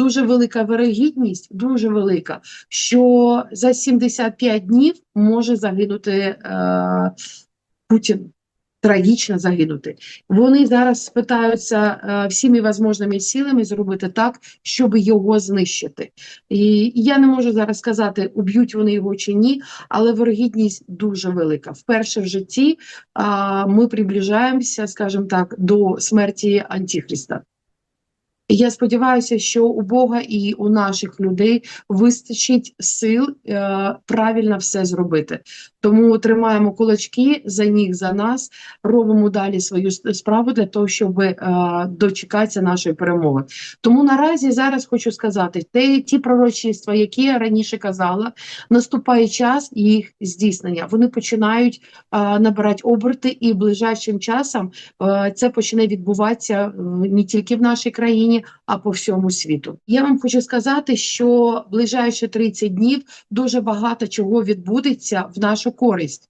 дуже велика вирогідність, дуже велика, що за 75 днів може загинути е, Путін. Трагічно загинути. Вони зараз спитаються е, всіми можливими силами зробити так, щоб його знищити. І я не можу зараз сказати, уб'ють вони його чи ні, але вирогідність дуже велика. Вперше в житті а, ми приближаємося, скажімо так, до смерті Антихриста. Я сподіваюся, що у Бога і у наших людей вистачить сил е, правильно все зробити. Тому тримаємо кулачки за них, за нас, робимо далі свою справу для того, щоб е, дочекатися нашої перемоги. Тому наразі зараз хочу сказати, те, ті пророчества, які я раніше казала, наступає час їх здійснення. Вони починають е, набирати оберти, і ближайшим часом е, це почне відбуватися е, не тільки в нашій країні, а по всьому світу. Я вам хочу сказати, що ближайші 30 днів дуже багато чого відбудеться в нашу користь.